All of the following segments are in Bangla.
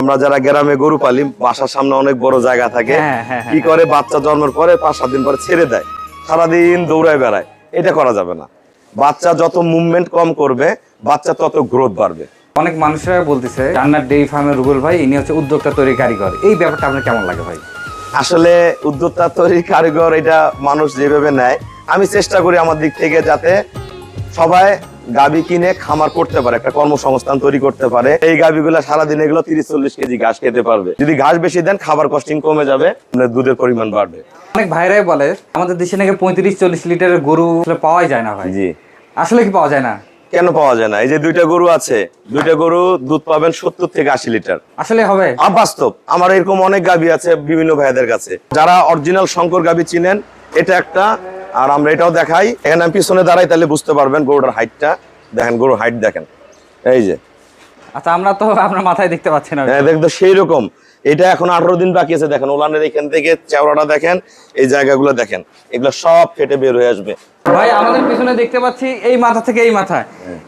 আমরা যারা গ্রামে গরু পালি বাসার সামনে অনেক বড় জায়গা থাকে। হ্যাঁ, হ্যাঁ, হ্যাঁ, কি করে? বাচ্চা জন্মের পরে পাঁচ সাত দিন পরে ছেড়ে দেয়। সারাদিন দৌড়ায় বেড়ায়। এটা করা যাবে না। বাচ্চা যত মুভমেন্ট কম করবে বাচ্চা তত গ্রোথ বাড়বে। অনেক মানুষরা বলতেছে রান্নার ডেইরি ফার্মের রুবেল ভাই ইনি হচ্ছে উদ্যোক্তা তৈরি কারিগর। এই ব্যাপারটা আপনার কেমন লাগে ভাই? আসলে উদ্যোক্তা তৈরি কারিগর এটা মানুষ যেভাবে নেয় আমি চেষ্টা করি আমার দিক থেকে যাতে সবাই গাবি কিনে খামার করতে পারে একটা কর্মসংস্থান তৈরি করতে পারে। এই গাবিগুলো সারাদিন এগুলো তিরিশ চল্লিশ কেজি ঘাস খেতে পারবে। যদি ঘাস বেশি দেন খাবার কস্টিং কমে যাবে দুধের পরিমাণ বাড়বে। অনেক ভাইরাই বলে আমাদের দেশে নাকি পঁয়ত্রিশ চল্লিশ লিটারের গরু আসলে পাওয়াই যায় না ভাই। জি। আসলে কি পাওয়া যায় না? কেন পাওয়া যায় না? এই যে দুইটা গরু আছে দুইটা গরু দুধ পাবেন সত্তর থেকে আশি লিটার। আসলে হবে? বাস্তব আমার এরকম অনেক গাবি আছে বিভিন্ন ভাইদের কাছে। যারা অরিজিনাল শঙ্কর গাবি চিনেন এটা একটা আর আমরা এটাও দেখাই। এখানে আমি পিছনে দাঁড়াই তাহলে বুঝতে পারবেন গরুটার হাইটটা। দেখেন গরুর হাইট দেখেন। এই যে। আচ্ছা আমরা তো আপনার মাথায় দেখতে পাচ্ছি না। হ্যাঁ, দেখতো সেই রকম এটা এখন আঠারো দিন বাকি আছে দেখেন ওলানের এখান থেকে চেওড়াটা দেখেন এই জায়গাগুলো দেখেন এগুলো সব ফেটে বের হয়ে আসবে। ভাই আমাদের পিছনে দেখতে পাচ্ছি এই মাথা থেকে এই মাথা।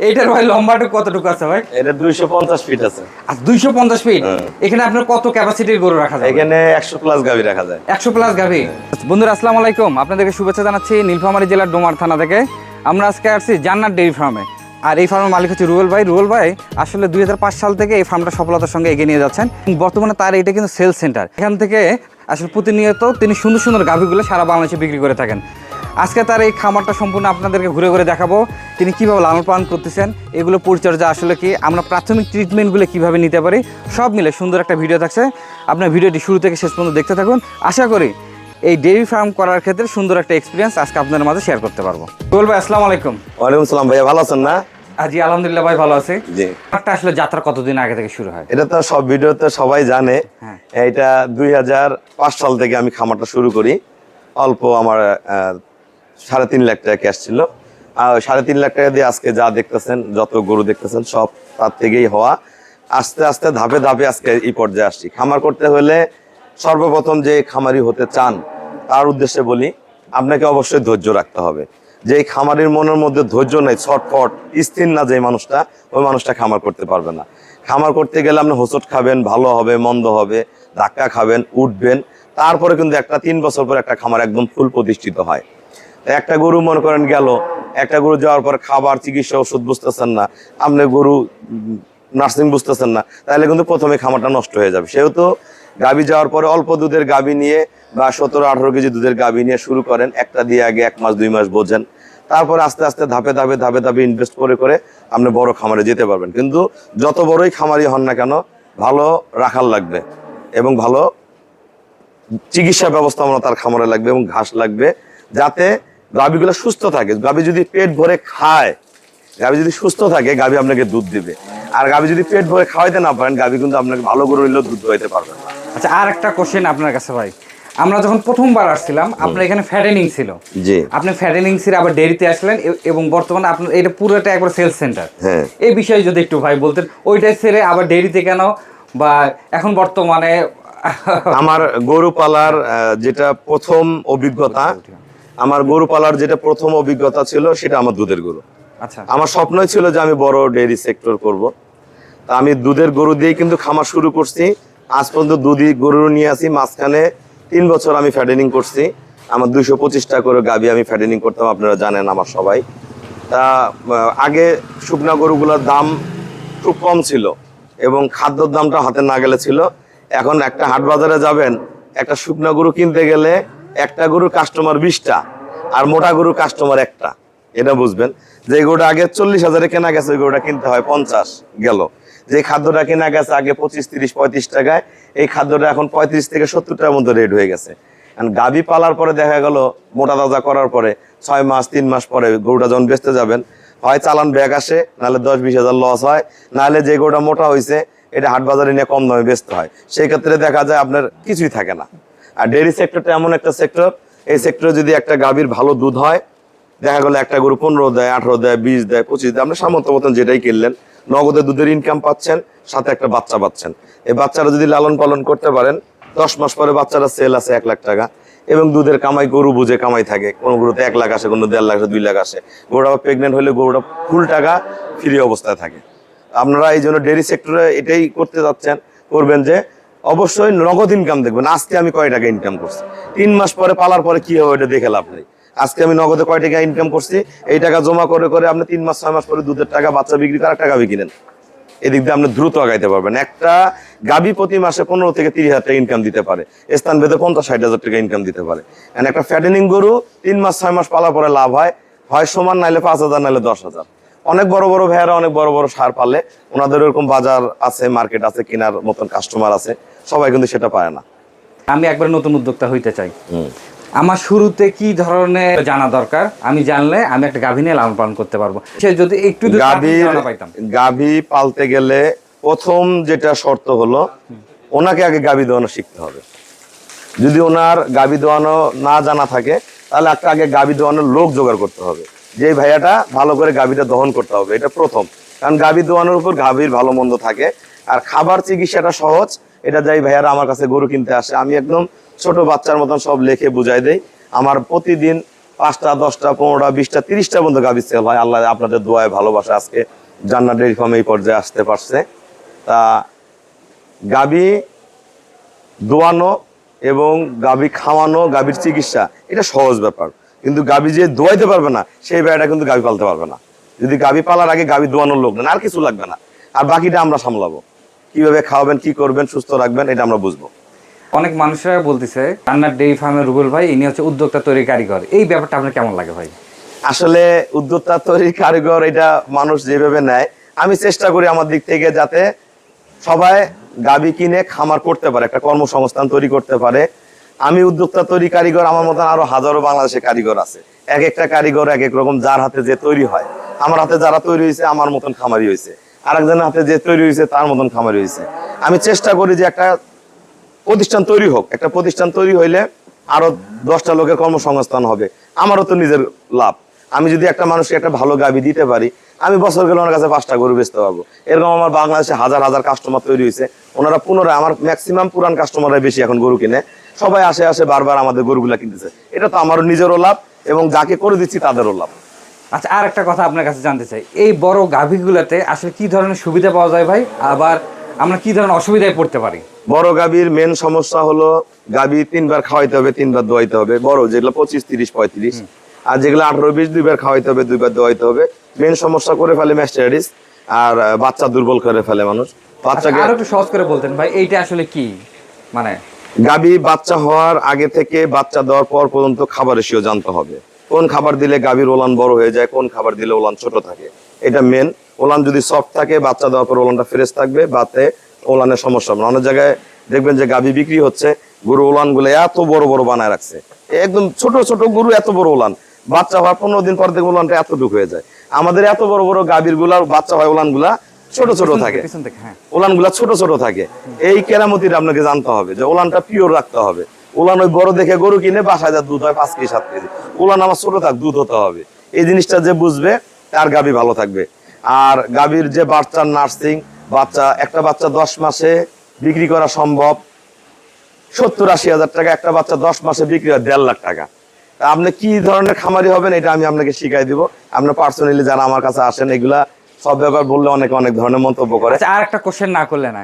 এইটার ভাই লম্বাটুকু কতটুকু আছে ভাই? এটা দুইশো পঞ্চাশ ফিট আছে। আর দুইশো পঞ্চাশ ফিট এখানে আপনার কত ক্যাপাসিটির গরু রাখা যায় এখানে একশো প্লাস গাবি রাখা যায়। একশো প্লাস গাভি। বন্ধুরা আসসালামু আলাইকুম। আপনাদেরকে শুভেচ্ছা জানাচ্ছি নীলফামারী জেলার ডোমার থানা থেকে। আমরা আজকে আসছি জান্নাত ডেইরি ফার্মে। আর এই ফার্মের মালিক হচ্ছে রুবেল ভাই। রুবেল ভাই, আসলে দু হাজার পাঁচ সাল থেকে এই ফার্মটা সফলতার সঙ্গে এগিয়ে নিয়ে যাচ্ছেন। বর্তমানে তার এটা কিন্তু সেলস সেন্টার। এখান থেকে আসলে প্রতিনিয়ত তিনি সুন্দর সুন্দর গাভিগুলো সারা বাংলাদেশে বিক্রি করে থাকেন। আজকে তার এই খামারটা সম্পূর্ণ আপনাদেরকে ঘুরে ঘুরে দেখাবো। তিনি কীভাবে লালন পালন করতেছেন, এগুলো পরিচর্যা আসলে কি, আমরা প্রাথমিক ট্রিটমেন্টগুলো কীভাবে নিতে পারি, সব মিলে সুন্দর একটা ভিডিও থাকছে। আপনার ভিডিওটি শুরু থেকে শেষ পর্যন্ত দেখতে থাকুন। আশা করি এই ডেইরি ফার্ম করার ক্ষেত্রে সুন্দর একটা এক্সপিরিয়েন্স আজকে আপনাদের মাঝে শেয়ার করতে পারব। রুবেল ভাই আসসালামু আলাইকুম। ওয়ালাইকুম সালাম ভাইয়া ভালো আছেন না? আজি আলহামদুলিল্লাহ ভাই ভালো আছি। জি। একটা আসলে যাত্রা কতদিন আগে থেকে শুরু হয়? এটা তো সব ভিডিওতে সবাই জানে। হ্যাঁ। এটা দুই হাজার পাঁচ সাল থেকে আমি খামারটা শুরু করি। অল্প আমার সাড়ে তিন লাখ টাকা ক্যাশ ছিল। আর সাড়ে তিন লাখ টাকা দিয়ে আজকে যা দেখতেছেন যত গরু দেখতেছেন সব তার থেকেই হওয়া। আস্তে আস্তে ধাপে ধাপে আজকে এই পর্যায়ে আসছি। খামার করতে হলে সর্বপ্রথম যে খামারি হতে চান তার উদ্দেশ্যে বলি, আপনাকে অবশ্যই ধৈর্য রাখতে হবে। যে এই খামারির মনের মধ্যে ধৈর্য নেই, ছটফট, স্থির না যে মানুষটা, ওই মানুষটা খামার করতে পারবে না। খামার করতে গেলে আপনি হোঁচট খাবেন, ভালো হবে, মন্দ হবে, ধাক্কা খাবেন, উঠবেন। তারপরে কিন্তু একটা তিন বছর পর একটা খামার একদম ফুল প্রতিষ্ঠিত হয়। একটা গরু মনে করেন গেল, একটা গরু যাওয়ার পর খাবার, চিকিৎসা, ওষুধ বুঝতেছেন না, আপনি গরু নার্সিং বুঝতেছেন না, তাহলে কিন্তু প্রথমে খামারটা নষ্ট হয়ে যাবে। সেহেতু গাবি যাওয়ার পরে অল্প দুধের গাভী নিয়ে বা সতেরো, আঠারো কেজি দুধের গাভী নিয়ে শুরু করেন। একটা দিয়ে আগে এক মাস, দুই মাস বোঝেন। তারপরে আস্তে আস্তে ধাপে ধাপে ধাপে ধাপে ইনভেস্ট করে করে আপনি বড় খামারে যেতে পারবেন। কিন্তু যত বড়ই খামারি হন না কেন, ভালো রাখাল লাগবে এবং ভালো চিকিৎসা ব্যবস্থাপনা তার খামারে লাগবে এবং ঘাস লাগবে যাতে গাভীগুলো সুস্থ থাকে। গাভী যদি পেট ভরে খায়, গাভী যদি সুস্থ থাকে, গাভী আপনাকে দুধ দিবে। আর গাভী যদি পেট ভরে খাওয়াইতে না পারেন, গাভী কিন্তু আপনাকে ভালো করে দুধ খাইতে পারবেন না। আচ্ছা আর একটা কোশ্চেন আপনার কাছে ভাই। আমরা যখন প্রথমবার আসছিলাম আপনার এখানে ফ্যাটেনিং ছিল। জি। আপনি ফ্যাটেনিং ছিল আবার ডেরিতে আসলেন এবং বর্তমানে আপনার এটা পুরোটা একবার সেলস সেন্টার হ্যাঁ। এই বিষয়ে যদি একটু ভাই বলতেন ওইটাই ছেড়ে আবার ডেরিতে কেন? বা এখন বর্তমানে আমার গরু পালার যেটা প্রথম অভিজ্ঞতা আমার গরু পালার যেটা প্রথম অভিজ্ঞতা ছিল সেটা আমার দুধের গরু। আচ্ছা। আমার স্বপ্নই ছিল যে আমি বড় ডেয়ারি সেক্টর করব। তা আমি দুধের গরু দিয়ে কিন্তু খামার শুরু করছি। আজ পর্যন্ত দুধি গরু নিয়ে আসি, মাঝখানে তিন বছর আমি ফ্যাডেনিং করছি। আমার দুইশো পঁচিশটা করে গাবি আমি ফ্যাডেনিং করতাম, আপনারা জানেন আমার সবাই। তা আগে শুকনা গরুগুলোর দাম খুব কম ছিল এবং খাদ্যর দামটা হাতে না গেলে ছিল। এখন একটা হাট বাজারে যাবেন, একটা শুকনা গরু কিনতে গেলে একটা গরুর কাস্টমার বিশটা আর মোটা গরুর কাস্টমার একটা। এটা বুঝবেন। যে গরুটা আগে চল্লিশ হাজারে কেনা গেছে, ওই গরুটা কিনতে হয় পঞ্চাশ, গেল। যে খাদ্যটা কেনা গেছে আগে পঁচিশ, তিরিশ, পঁয়ত্রিশ টাকায়, এই খাদ্যটা এখন পঁয়ত্রিশ থেকে সত্তর টাকার মতো রেট হয়ে গেছে। কারণ গাভি পালার পরে দেখা গেল, মোটা তাজা করার পরে ছয় মাস, তিন মাস পরে গরুটা যখন বেচতে যাবেন, হয় চালান ব্যাগ আসে, নাহলে দশ, বিশ হাজার লস হয়, নাহলে যে গরুটা মোটা হয়েছে এটা হাট বাজারে নিয়ে কম দামে বেচতে হয়। সেই ক্ষেত্রে দেখা যায় আপনার কিছুই থাকে না। আর ডেয়ারি সেক্টরটা এমন একটা সেক্টর এই সেক্টরে যদি একটা গাভীর ভালো দুধ হয়, দেখা গেলো একটা গরু পনেরো দেয়, আঠেরো দেয়, বিশ দেয়, পঁচিশ দেয়, আপনি সামর্থ্য মতন যেটাই কিনলেন নগদে দুধের ইনকাম পাচ্ছেন, সাথে একটা বাচ্চা পাচ্ছেন। এই বাচ্চারা যদি লালন পালন করতে পারেন, দশ মাস পরে বাচ্চারা সেল আছে এক লাখ টাকা এবং দুধের কামাই গরু বুঝে কামাই থাকে। কোনো গরুতে এক লাখ আসে, কোনো দেড় লাখ আসে, দুই লাখ আসে। গরুটা প্রেগনেন্ট হলে গরুটা ফুল টাকা ফ্রি অবস্থায় থাকে। আপনারা এই জন্য ডেয়ারি সেক্টরে এটাই করতে যাচ্ছেন, করবেন যে অবশ্যই নগদ ইনকাম দেখবেন। আজকে আমি কয় টাকা ইনকাম করছি? তিন মাস পরে পালার পরে কি হবে ওটা দেখে লাভ নেই। আজকে আমি নগদে কয় টাকা ইনকাম করছি? এই টাকা জমা করে করে আপনি তিন মাস ছয় মাস পরে দুধের টাকা বাচ্চা বিক্রি করে টাকা কিনেন এদিক দিয়ে আপনি দ্রুত আগাইতে পারবেন। একটা গাবি প্রতি মাসে পনেরো থেকে তিরিশ হাজার টাকা ইনকাম দিতে পারে। স্থান ভেদে পঞ্চাশ ষাট হাজার টাকা ইনকাম দিতে পারে। একটা ফ্যাটেনিং গরু তিন মাস ছয় মাস পালা পরে লাভ হয়। হয় সমান নাইলে পাঁচ হাজার নাইলে দশ হাজার। অনেক বড় বড় ভেড়া অনেক বড় বড় সার পালে। ওনাদের ওরকম বাজার আছে মার্কেট আছে কেনার মতন কাস্টমার আছে। সবাই কিন্তু সেটা পায় না। আমি একবার নতুন উদ্যোক্তা হইতে চাই। আমার শুরুতে কি ধরনের জানা দরকার? আমি জানলে আমি একটা গাভী নিয়ে লালন পালন করতে পারব। সে যদি একটু গাভী গাভী পালতে গেলে প্রথম যেটা শর্ত হলো ওনাকে আগে গাভী দোয়ানো শিখতে হবে। যদি ওনার গাভী দোয়ানো না জানা থাকে তাহলে একটা আগে গাভী দোয়ানোর লোক জোগাড় করতে হবে। যে ভাইয়াটা ভালো করে গাভীটা দহন করতে হবে এটা প্রথম। কারণ গাভী দোয়ানোর উপর গাভীর ভালো মন্দ থাকে। আর খাবার চিকিৎসাটা সহজ এটা যাই ভাইয়ারা আমার কাছে গরু কিনতে আসে আমি একদম ছোট বাচ্চার মতন সব লেখে বুঝাই দেই। আমার প্রতিদিন পাঁচটা, দশটা, পনেরোটা, বিশটা, তিরিশটা পর্যন্ত গাভী সেল হয় আল্লাহ আপনাদের দোয়ায় ভালোবাসা আজকে জান্নাত ডেয়ারি ফার্মে এই পর্যায়ে আসতে পারছে। তা গাভী দোয়ানো এবং গাভী খাওয়ানো গাভীর চিকিৎসা, এটা সহজ ব্যাপার। কিন্তু গাভী যে দোয়াইতে পারবে না, সেই ব্যাপারটা কিন্তু গাভী পালতে পারবে না। যদি গাভী পালার আগে গাভী দোয়ানোর লোক নেন, আর কিছু লাগবে না। আর বাকিটা আমরা সামলাবো। কীভাবে খাওয়াবেন, কি করবেন, সুস্থ রাখবেন, এটা আমরা বুঝব। অনেক মানুষরা বলতেছে, রান্নার ডেইরি ফার্মের রুবেল ভাই, ইনি হচ্ছে উদ্যোক্তা তৈরি কারিগর। এই ব্যাপারটা আপনার কেমন লাগে ভাই? আসলে উদ্যোক্তা তৈরি কারিগর এটা মানুষ যেভাবে নেয়, আমি চেষ্টা করি আমার দিক থেকে যাতে সবাই গাবি কিনে খামার করতে পারে, একটা কর্মসংস্থান তৈরি করতে পারে। আমি উদ্যোক্তা তৈরি কারিগর, আমার মতন আরও হাজারো বাংলাদেশে কারিগর আছে। এক একটা কারিগর এক এক রকম, যার হাতে যে তৈরি হয়। আমার হাতে যারা তৈরি হয়েছে, আমার মতন খামারি হয়েছে। আরেকজনের হাতে যে তৈরি হয়েছে, তার মতন খামারি হয়েছে। আমি চেষ্টা করি যে একটা প্রতিষ্ঠান তৈরি হোক, একটা প্রতিষ্ঠান তৈরি হইলে আরও দশটা লোকের কর্মসংস্থান হবে। আমারও তো নিজের লাভ। আমি যদি একটা মানুষকে একটা ভালো গাবি দিতে পারি, আমি বছর গেলে ওনার কাছে পাঁচটা গরু বেচতে পারব। এরকম আমার বাংলাদেশে হাজার হাজার কাস্টমার তৈরি হয়েছে। ওনারা পুনরায় আমার ম্যাক্সিমাম পুরান কাস্টমাররাই বেশি এখন গরু কিনে। সবাই আসে আসে বারবার আমাদের গরুগুলা কিনতেছে। এটা তো আমারও নিজেরও লাভ এবং যাকে করে দিচ্ছি তাদেরও লাভ। আচ্ছা আর একটা কথা আপনার কাছে জানতে চাই। এই বড় গাভীগুলোতে আসলে কি ধরনের সুবিধা পাওয়া যায় ভাই? আবার আমরা কি ধরনের অসুবিধায় পড়তে পারি? বড় গাভীর মেন সমস্যা হলো গাভী তিনবার খাওয়াইতে হবে তিনবার দোয়াইতে হবে। বড় যেগুলো পঁচিশ তিরিশ পঁয়ত্রিশ। আর যেগুলো আঠারো বিশ দুইবার খাওয়াইতে হবে দুইবার দোয়াইতে হবে। মেন সমস্যা করে ফেলে ম্যাস্টারিস আর বাচ্চা দুর্বল করে ফেলে মানুষ। বাচ্চাকে আরও একটু সহজ করে বলতেন ভাই এইটা আসলে কি? মানে গাভী বাচ্চা হওয়ার আগে থেকে বাচ্চা দেওয়ার পর পর্যন্ত খাবার রেশিও জানতে হবে। কোন খাবার দিলে গাভীর ওলান বড় হয়ে যায় কোন খাবার দিলে ওলান ছোট থাকে? এটা মেন ওলান যদি সফট থাকে বাচ্চা দেওয়ার পর ওলানটা ফ্রেশ থাকবে বাতে ওলানের সমস্যা হবে অনেক জায়গায় দেখবেন যে গাভী বিক্রি হচ্ছে গরু ওলানগুলো এত বড় বড় বানায় রাখছে। একদম ছোট ছোট গরু এত বড় ওলান। বাচ্চা হওয়ার পনেরো দিন পর দেখব ওলানটা এতটুকু হয়ে যায়। আমাদের এত বড় বড় গাভীরগুলা বাচ্চা হয় ওলানগুলা ছোট ছোট থাকে থেকে। হ্যাঁ। ওলানগুলা ছোট ছোট থাকে। এই কেরামতিটা আপনাকে জানতে হবে যে ওলানটা পিওর রাখতে হবে। ওলান ওই বড় দেখে গরু কিনে বাসায় যা দুধ হয় পাঁচ কেজি, সাত কেজি। ওলান আমার ছোট থাক, দুধ হতে হবে। এই জিনিসটা যে বুঝবে, তার গাবি ভালো থাকবে। আর গাবির যে বাচ্চার নার্সিং বাচ্চা, একটা বাচ্চা দশ মাসে বিক্রি করা সম্ভব। সত্তর আশি হাজার টাকা, একটা বাচ্চা দশ মাসে বিক্রি হয় দেড় লাখ টাকা। আপনি কি ধরনের খামারি হবেন, এটা আমি আপনাকে শিখাই দিব। আপনার পার্সোনালি যারা আমার কাছে আসেন, এগুলা সব ব্যাপার বললে অনেকে অনেক ধরনের মন্তব্য করে। আর একটা কোশ্চেন না করলে না।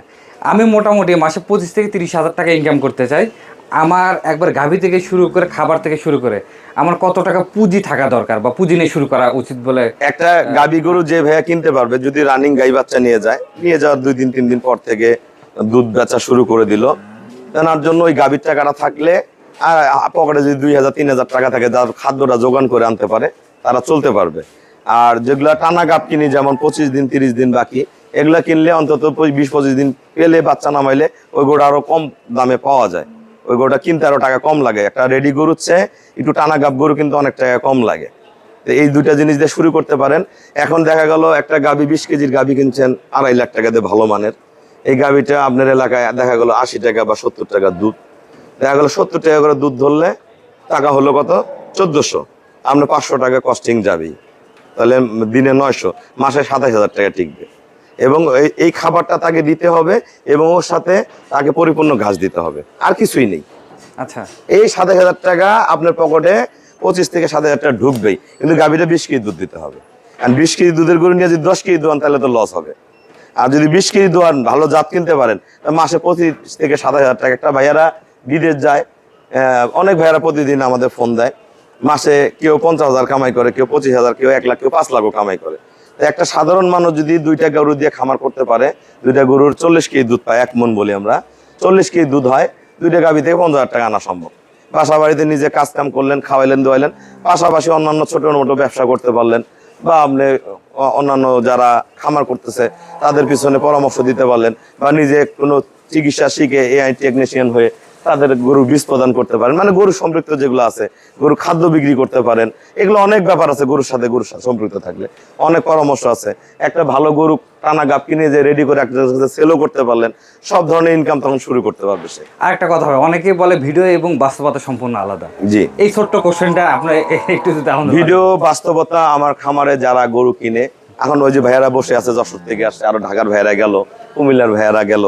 আমি মোটামুটি মাসে পঁচিশ থেকে তিরিশ হাজার টাকা ইনকাম করতে চাই। আমার একবার গাভী থেকে শুরু করে খাবার থেকে শুরু করে আমার কত টাকা পুঁজি থাকা দরকার বা পুঁজি নিয়ে শুরু করা উচিত বলে? একটা গাবি গরু যে ভাইয়া কিনতে পারবে যদি রানিং গাই বাচ্চা নিয়ে যায় নিয়ে যাওয়ার দুই দিন তিন দিন পর থেকে দুধ বেচা শুরু করে দিল। তেনার জন্য ওই গাভীর টাকাটা থাকলে আর পকেটে যদি দুই হাজার তিন হাজার টাকা থাকে যার খাদ্যটা যোগান করে আনতে পারে তারা চলতে পারবে। আর যেগুলা টানা গাপ কিনি যেমন পঁচিশ দিন তিরিশ দিন বাকি এগুলা কিনলে অন্তত বিশ পঁচিশ দিন পেলে বাচ্চা নামাইলে ওই গরুটা আরও কম দামে পাওয়া যায়। ওই গরুটা কিনতে আরও টাকা কম লাগে। একটা রেডি গরুর চেয়ে একটু টানা গাপ গরু কিন্তু অনেক টাকা কম লাগে। এই দুইটা জিনিস দিয়ে শুরু করতে পারেন। এখন দেখা গেল একটা গাবি বিশ কেজির গাবি কিনছেন, আড়াই লাখ টাকা দিয়ে ভালো মানের। এই গাবিটা আপনার এলাকায় দেখা গেল আশি টাকা বা সত্তর টাকা দুধ। দেখা গেল সত্তর টাকা করে দুধ ধরলে টাকা হলো কত? চোদ্দশো। আপনার পাঁচশো টাকা কস্টিং যাবেই। তাহলে দিনে নয়শো, মাসে সাতাশ হাজার টাকা টিকবে। এবং এই- খাবারটা তাকে দিতে হবে এবং ওর সাথে তাকে পরিপূর্ণ ঘাস দিতে হবে। আর কিছুই নেই। আচ্ছা। এই সাত হাজার টাকা আপনার পকেটে পঁচিশ থেকে সাত হাজার টাকা ঢুকবেই। কিন্তু গাভীটা বিশ কেজি দুধ দিতে হবে। আর বিশ কেজি দুধের গরু নিয়ে যদি দশ কেজি দোয়ান তাহলে তো লস হবে। আর যদি বিশ কেজি দোয়ান ভালো জাত কিনতে পারেন মাসে পঁচিশ থেকে সাত হাজার টাকা। একটা ভাইয়ারা বিদেশ যায় অনেক ভাইয়ারা প্রতিদিন আমাদের ফোন দেয়। মাসে কেউ পঞ্চাশ হাজার কামাই করে কেউ পঁচিশ হাজার কেউ এক লাখ কেউ পাঁচ লাখও কামাই করে। একটা সাধারণ মানুষ যদি দুইটা গরু দিয়ে খামার করতে পারে, দুইটা গরুর চল্লিশ কেজি দুধ পায়, এক মন বলি আমরা। চল্লিশ কেজি দুধ হয়, দুইটা গাভি থেকে পঞ্চাশ হাজার টাকা আনা সম্ভব। বাসা বাড়িতে নিজে কাজ কাম করলেন, খাওয়াইলেন, দোয়াইলেন, পাশাপাশি অন্যান্য ছোট মোটো ব্যবসা করতে পারলেন, বা আপনি অন্যান্য যারা খামার করতেছে, তাদের পিছনে পরামর্শ দিতে পারলেন, বা নিজে কোনো চিকিৎসা শিখে এআই টেকনিশিয়ান হয়ে তাদের গরু বীজ প্রদান করতে পারেন। মানে গরু সম্পৃক্ত যেগুলো আছে গরু খাদ্য বিক্রি করতে পারেন। এগুলো অনেক ব্যাপার আছে গরুর সাথে গরুর সম্পৃক্ত থাকলে। অনেক পরামর্শ আছে। একটা ভালো গরু টানা গাপ কিনে যে রেডি করে একটা সেলও করতে পারলেন সব ধরনের ইনকাম তখন শুরু করতে পারবে সে। আর একটা কথা হবে অনেকেই বলে ভিডিও এবং বাস্তবতা সম্পূর্ণ আলাদা। জি। এই ছোট্ট কোশ্চেনটা আপনার একটু যদি ভিডিও বাস্তবতা আমার খামারে যারা গরু কিনে এখন ওই যে ভাইয়ারা বসে আছে যশোর থেকে আসছে আরও ঢাকার ভাইয়ারা গেল কুমিল্লার ভাইয়ারা গেল।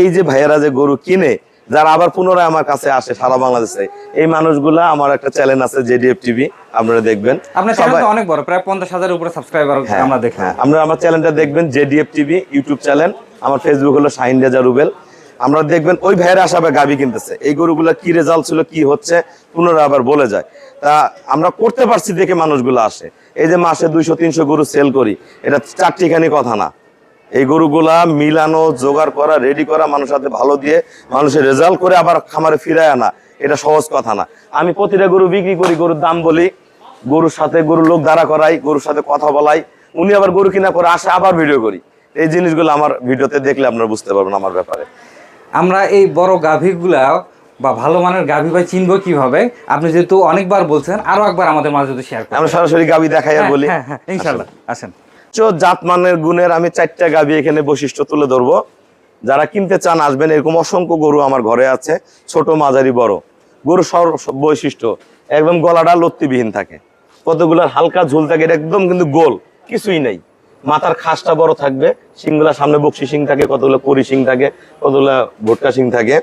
এই যে ভাইয়ারা যে গরু কিনে যারা আবার পুনরায় আমার কাছে আসে সারা বাংলাদেশে এই মানুষগুলা আমার একটা চ্যানেল আছে জেডিএফ টিভি আপনারা দেখবেন। আপনার অনেক বড় প্রায় পঞ্চাশ হাজারের উপরে সাবস্ক্রাইবার হ্যাঁ, আমরা দেখলাম। হ্যাঁ, আমরা আমার চ্যানেলটা দেখবেন জেডিএফ টিভি ইউটিউব চ্যানেল আমার ফেসবুক হলো শাহিন রেজা রুবেল। আমরা দেখবেন ওই ভাইয়ের আসাবে গাবি কিনতেছে। এই গরুগুলা কি রেজাল্ট ছিল কি হচ্ছে পুনরায় আবার বলে যায়। তা আমরা করতে পারছি দেখে মানুষগুলো আসে। এই যে মাসে দুইশো তিনশো গরু সেল করি এটা চারটিখানি কথা না। এই গরুগুলা মিলানো জোগাড় করা রেডি করা মানুষের হাতে ভালো দিয়ে মানুষের রেজাল্ট করে আবার খামারে ফিরায় আনা। এটা সহজ কথা না। আমি প্রতিটা গরু বিক্রি করি গরুর দাম বলি। গরুর সাথে গরুর লোক দাঁড়া করাই গরুর সাথে কথা বলাই। উনি আবার গরু কিনা করে আসে আবার ভিডিও করি। এই জিনিসগুলো আমার ভিডিওতে দেখলে আপনারা বুঝতে পারবেন আমার ব্যাপারে। আমরা এই বড় গাভীগুলা বা ভালো মানের গাভী ভাই চিনবো কীভাবে? আপনি যেহেতু অনেকবার বলছেন আরও একবার আমাদের মাঝে যদি শেয়ার করেন। আমরা সরাসরি গাবি দেখাইয়া বলি। হ্যাঁ হ্যাঁ ইনশাল্লাহ আসেন। উচ্চ জাতমানের গুণের আমি চারটা গাবি এখানে বৈশিষ্ট্য তুলে ধরবো। যারা কিনতে চান আসবেন, এরকম অসংখ্য গরু আমার ঘরে আছে, ছোট, মাঝারি, বড়। গরু সব বৈশিষ্ট্য, একদম গলাটা লত্তিবিহীন থাকে। কতগুলার হালকা ঝুল থাকে একদম কিন্তু গোল, কিছুই নেই। মাথার খাসটা বড় থাকবে, শিংগুলা সামনে বক্সি শিং থাকে, কতগুলো করি শিং থাকে, কতগুলো ভোটকা শিং থাকে।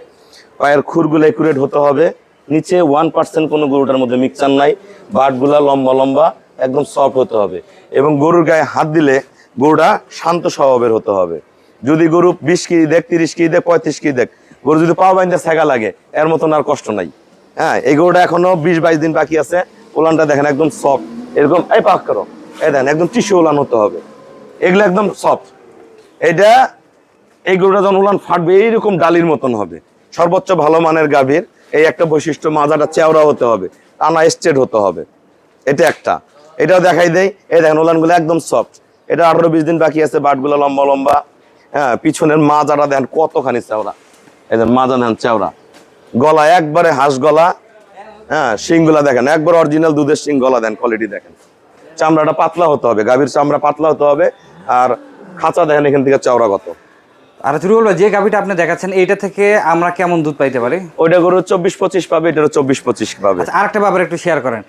পায়ের খুরগুলো একুরেট হতে হবে। নিচে ওয়ান পার্সেন্ট কোনো গরুটার মধ্যে মিক্সচার নাই, বাটগুলা লম্বা লম্বা। একদম সফট হতে হবে। এবং গরুর গায়ে হাত দিলে গরুটা শান্ত স্বভাবের হতে হবে। যদি গরু বিশ কেজি দেখ, তিরিশ কেজি দেখ, পঁয়ত্রিশ কেজি দেখ, গরু যদি পাও বাইন্দা ছেঁকা লাগে, এর মতন আর কষ্ট নাই। হ্যাঁ এই গরুটা এখনও বিশ বাইশ দিন বাকি আছে ওলানটা দেখেন একদম সফট এরকম, এই পাক করো, এই দেখেন একদম টিস্যু ওলান হতে হবে। এগুলো একদম সফট এটা এই গরুটা যখন উলান ফাটবে, এইরকম ডালির মতন হবে। সর্বোচ্চ ভালো মানের গাভীর, এই একটা বৈশিষ্ট্য, মাজাটা চেওড়া হতে হবে, টানা স্ট্রেট হতে হবে। এটা একটা। এটাও দেখাই দেই। এই দেখেন উলানগুলো একদম সফট এটা আঠারো বিশ দিন বাকি আছে বাটগুলো লম্বা লম্বা। হ্যাঁ পিছনের মাজাটা দেখেন কতখানি চেওড়া। এই দেখেন মাজা দেখেন চেওড়া। গলা একবারে হাঁস গলা। হ্যাঁ শিংগুলা দেখেন একবার অরিজিনাল দুধের শিং গলা দেন কোয়ালিটি দেখেন। চামড়াটা পাতলা হতে হবে গাভীর চামড়া পাতলা হতে হবে। আর খাঁচা দেখেন এখান থেকে চওড়া কত। আর তুই ভাই যে গাভীটা আপনি দেখাচ্ছেন এইটা থেকে আমরা কেমন দুধ পাইতে পারি? ওইটা গরু চব্বিশ পঁচিশ পাবে এটা চব্বিশ পঁচিশ পাবে। আচ্ছা আরেকটা ব্যাপারে একটু শেয়ার করেন।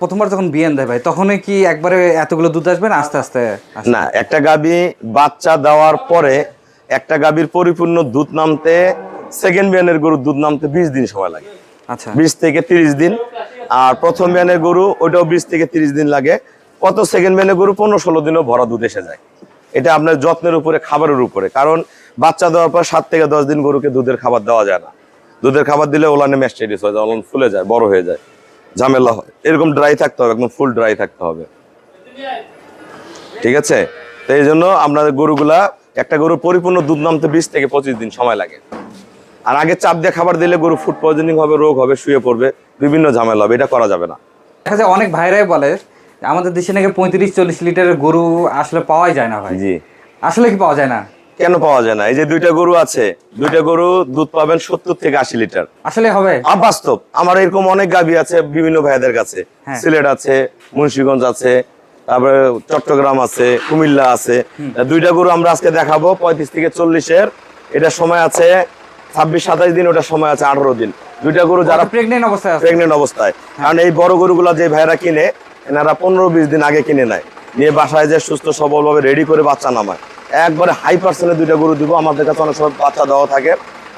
প্রথমবার যখন বিয়ান দেয় ভাই তখনই কি একবারে এতগুলো দুধ আসবে না আস্তে আস্তে না একটা গাবি বাচ্চা দেওয়ার পরে একটা গাবির পরিপূর্ণ দুধ নামতে সেকেন্ড বিয়ানের গরুর দুধ নামতে বিশ দিন সময় লাগে। আচ্ছা। বিশ থেকে তিরিশ দিন। আর প্রথম বিয়ানের গরু ওইটাও বিশ থেকে তিরিশ দিন লাগে। কত সেকেন্ড বিয়ানের গরু? পনেরো ষোলো দিনও ভরা দুধ এসে যায়। এটা আপনার যত্নের উপরে খাবারের উপরে। কারণ বাচ্চা দেওয়ার পর সাত থেকে দশ দিন গরুকে দুধের খাবার দেওয়া যায় না। দুধের খাবার দিলে ওলানে ম্যাস্টাইটিস হয়ে যায় ওলান ফুলে যায় বড় হয়ে যায়। ঝামেলা হয়। এরকম ড্রাই থাকতে হবে একদম ফুল ড্রাই থাকতে হবে। ঠিক আছে? তো এই জন্য আপনাদের গরুগুলা একটা গরু পরিপূর্ণ দুধ নামতে বিশ থেকে পঁচিশ দিন সময় লাগে। আর আগে চাপ দিয়ে খাবার দিলে গরু ফুড পয়জনিং হবে রোগ হবে শুয়ে পড়বে বিভিন্ন ঝামেলা হবে এটা করা যাবে না। দেখা যায় অনেক ভাইরাই বলে আমাদের দেশে নাকি পঁয়ত্রিশ চল্লিশ লিটারের গরু আসলে পাওয়াই যায় না ভাই। জি। আসলে কি পাওয়া যায় না? কেন পাওয়া যায় না? এই যে দুইটা গরু আছে দুইটা গরু দুধ পাবেন সত্তর থেকে আশি লিটার। আসলে হবে। বাস্তব আমার এরকম অনেক গাবি আছে বিভিন্ন ভাইদের কাছে। হ্যাঁ। সিলেট আছে মুন্সিগঞ্জ আছে তারপরে চট্টগ্রাম আছে কুমিল্লা আছে। দুইটা গরু আমরা আজকে দেখাবো পঁয়ত্রিশ থেকে চল্লিশের। এটা সময় আছে ছাব্বিশ সাতাশ দিন ওটা সময় আছে আঠারো দিন। দুইটা গরু যারা প্রেগনেন্ট অবস্থায় প্রেগনেন্ট অবস্থায়। কারণ এই বড় গরুগুলা যে ভাইরা কিনে এনারা পনেরো বিশ দিন আগে কিনে নেয়। নিয়ে বাসায় যে সুস্থ সবলভাবে রেডি করে বাচ্চা নামায়। একবারে হাই পার্সেন্টের দুইটা গরু দিব। আমাদের কাছে অনেক সময় বাচ্চা দেওয়া থাকে।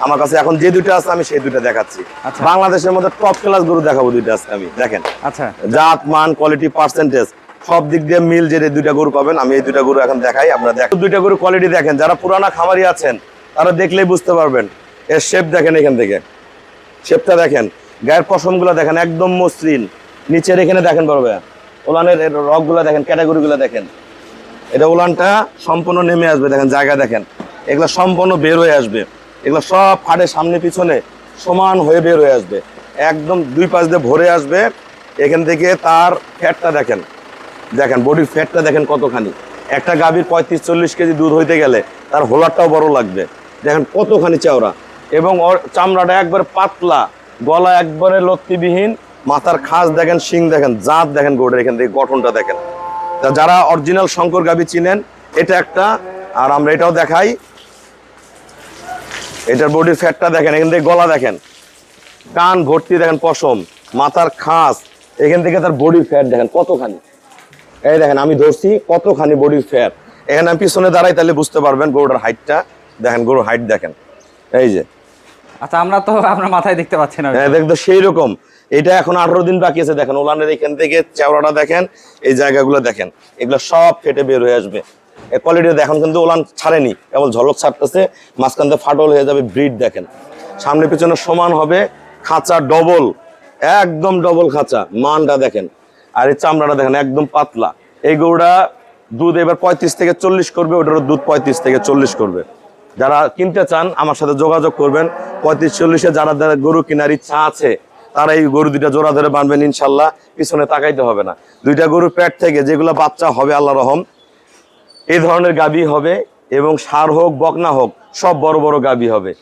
আমার কাছে এখন যে দুইটা আছে আমি সেই দুইটা দেখাচ্ছি। আচ্ছা। বাংলাদেশের মধ্যে টপ ক্লাস গরু দেখাবো দুইটা আছে আমি। দেখেন। আচ্ছা। জাত মান কোয়ালিটি পার্সেন্টেজ সব দিক দিয়ে মিল যে দুইটা গরু পাবেন আমি এই দুইটা গরু এখন দেখাই আপনারা দেখেন। দুইটা গরু কোয়ালিটি দেখেন। যারা পুরানা খামারি আছেন তারা দেখলেই বুঝতে পারবেন। এর শেপ দেখেন এখান থেকে। শেপটা দেখেন। গায়ের পশমগুলো দেখেন একদম মসৃণ। নিচের এখানে দেখেন পারবে ওলানের রকগুলো দেখেন ক্যাটাগরিগুলো দেখেন। এটা উলানটা সম্পূর্ণ নেমে আসবে, দেখেন জায়গা দেখেন। এগুলো সম্পূর্ণ বের হয়ে আসবে। এগুলো সব ফাটে সামনে পিছনে সমান হয়ে বের হয়ে আসবে। একদম দুই পাশ দিয়ে ভরে আসবে। এখান থেকে তার ফ্যাটটা দেখেন। দেখেন, বডির ফ্যাটটা দেখেন কতখানি। একটা গাভীর পঁয়ত্রিশ, চল্লিশ কেজি দুধ হইতে গেলে তার হোলারটাও বড় লাগবে। দেখেন কতখানি চওড়া। এবং ওর চামড়াটা একবার পাতলা, গলা একবারে লত্তিবিহীন, মাথার খাস দেখেন, শিং দেখেন, জাত দেখেন গোড়ের এখান থেকে গঠনটা দেখেন। যারা অরিজিনাল শঙ্কর গাবি চিনেন এটা একটা আর আমরা এটাও দেখাই। এটার বডির ফ্যাটটা দেখেন এখান থেকে গলা দেখেন। কান ভর্তি দেখেন পশম মাথার খাস এখান থেকে তার বডির ফ্যাট দেখেন কতখানি। এই দেখেন আমি ধরছি কতখানি বডির ফ্যাট এখানে আমি পিছনে দাঁড়াই তাহলে বুঝতে পারবেন গরুটার হাইটটা দেখেন গরুর হাইট দেখেন। এই যে। আচ্ছা আমরা তো আপনার মাথায় দেখতে পাচ্ছি না। হ্যাঁ দেখতো সেই রকম। এটা এখন আঠারো দিন বাকি আছে, দেখেন, ওলানের এখান থেকে চেওড়াটা দেখেন, এই জায়গাগুলো দেখেন, এগুলো সব ফেটে বের হয়ে আসবে। কোয়ালিটি দেখেন, কিন্তু ওলান ছাড়েনি, কেবল ঝলক ছাড়তেছে, মাঝখান থেকে ফাটল হয়ে যাবে ব্রিড দেখেন। সামনে পিছনে সমান হবে খাঁচা ডবল একদম ডবল খাঁচা, মানটা দেখেন। আর এই চামড়াটা দেখেন, একদম পাতলা। এই গরুটা দুধ এবার পঁয়ত্রিশ থেকে চল্লিশ করবে, ওটারও দুধ পঁয়ত্রিশ থেকে চল্লিশ করবে। যারা কিনতে চান, আমার সাথে যোগাযোগ করবেন, পঁয়ত্রিশ চল্লিশে যারা যারা গরু কেনার ইচ্ছা আছে তারা এই গরু দুইটা জোড়া ধরে বানবেন ইনশাল্লাহ পিছনে তাকাইতে হবে না। দুইটা গরুর পেট থেকে যেগুলো বাচ্চা হবে আল্লাহ রহম এই ধরনের গাবি হবে এবং সার হোক বকনা হোক সব বড় বড় গাবি হবে।